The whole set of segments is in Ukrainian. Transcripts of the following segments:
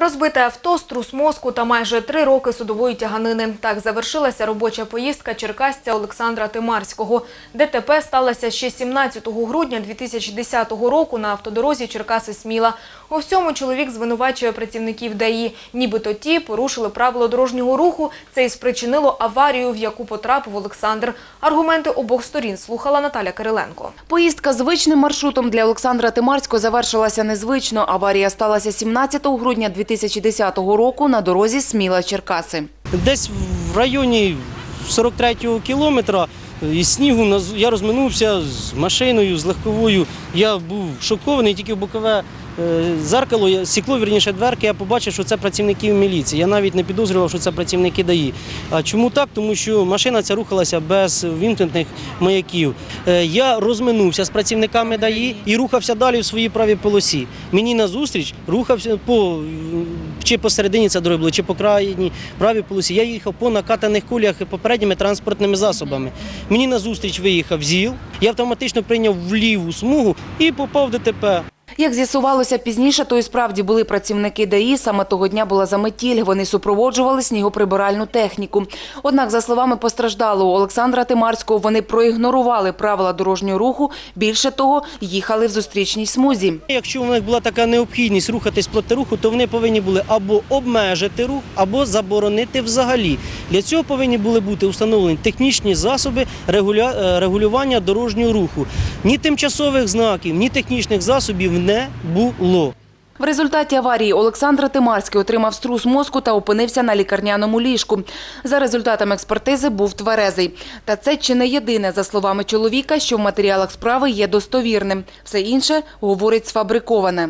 Розбите авто, струс мозку та майже три роки судової тяганини. Так завершилася робоча поїздка черкасця Олександра Тимарського. ДТП сталося ще 17 грудня 2010 року на автодорозі Черкаси-Сміла. У всьому чоловік звинувачує працівників ДАІ. Нібито ті порушили правила дорожнього руху. Це і спричинило аварію, в яку потрапив Олександр. Аргументи обох сторін слухала Наталя Кириленко. Поїздка звичним маршрутом для Олександра Тимарського завершилася незвично. Аварія сталася 17 грудня 2010 року на дорозі Сміла-Черкаси. Десь в районі 43-го кілометра і снігу я розминувся з машиною, з легковою. Я був шокований, тільки в бокове зеркало, я- стекло, вірніше дверки, я побачив, що це працівники міліції. Я навіть не підозрював, що це працівники ДАІ. А чому так? Тому що машина ця рухалася без вімкнених маяків. Е, Я розминувся з працівниками ДАІ і рухався далі в своїй правій полосі. Мені назустріч рухався по чи посередині це дороги чи по крайній правій полосі. Я їхав по накатаних кулях попередніми транспортними засобами. Мені назустріч виїхав ЗІЛ, я автоматично прийняв в ліву смугу і попав в ДТП. Як з'ясувалося пізніше, то і справді були працівники ДАІ. Саме того дня була заметіль. Вони супроводжували снігоприбиральну техніку. Однак, за словами постраждалого Олександра Тимарського, вони проігнорували правила дорожнього руху. Більше того, їхали в зустрічній смузі. Якщо в них була така необхідність рухатись проти руху, то вони повинні були або обмежити рух, або заборонити взагалі. Для цього повинні були бути встановлені технічні засоби е, регулювання дорожнього руху. Ні тимчасових знаків, ні технічних засобів не було. В результаті аварії Олександр Тимарський отримав струс мозку та опинився на лікарняному ліжку. За результатами експертизи був тверезий. Та це чи не єдине, за словами чоловіка, що в матеріалах справи є достовірним. Все інше говорить сфабриковане.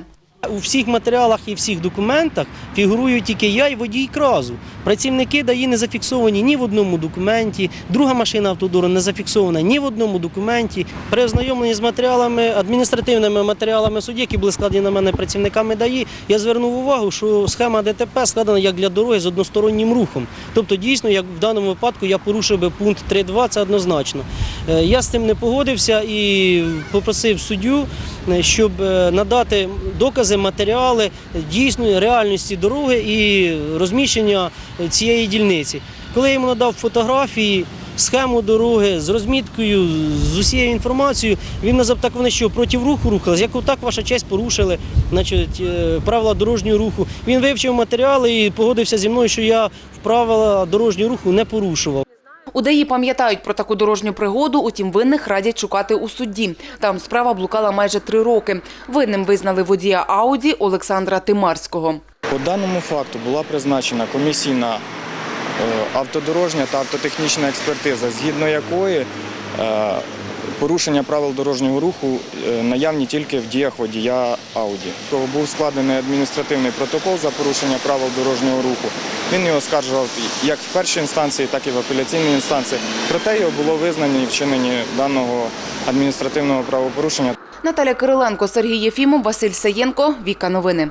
У всіх матеріалах і всіх документах фігурують тільки я і водій кразу. Працівники ДАІ не зафіксовані ні в одному документі, друга машина автодору не зафіксована ні в одному документі. При ознайомленні з матеріалами, адміністративними матеріалами судді, які були складені на мене працівниками ДАІ, я звернув увагу, що схема ДТП складена як для дороги з одностороннім рухом. Тобто, дійсно, як в даному випадку я порушив би пункт 3.2, це однозначно. Е, Я з цим не погодився і попросив суддю, е, щоб е, надати докази, матеріали дійсної реальності дороги і розміщення цієї дільниці. Коли я йому надав фотографії, схему дороги з розміткою, з усією інформацією, він назвав так вони що проти руху рухались, як отак ваша честь порушили значить, е, правила дорожнього руху. Він вивчив матеріали і погодився зі мною, що я правила дорожнього руху не порушував. У ДАІ пам'ятають про таку дорожню пригоду, утім винних радять шукати у суді. Там справа блукала майже три роки. Винним визнали водія Ауді Олександра Тимарського. По даному факту була призначена комісійна е, автодорожня та автотехнічна експертиза, згідно якої е, порушення правил дорожнього руху е, наявні тільки в діях водія Ауді. Був складений адміністративний протокол за порушення правил дорожнього руху. Він його оскаржував як в першій інстанції, так і в апеляційній інстанції. Проте його було визнані вчинені даного адміністративного правопорушення Наталя Кириленко, Сергій Єфімов, Василь Саєнко. Віка Новини.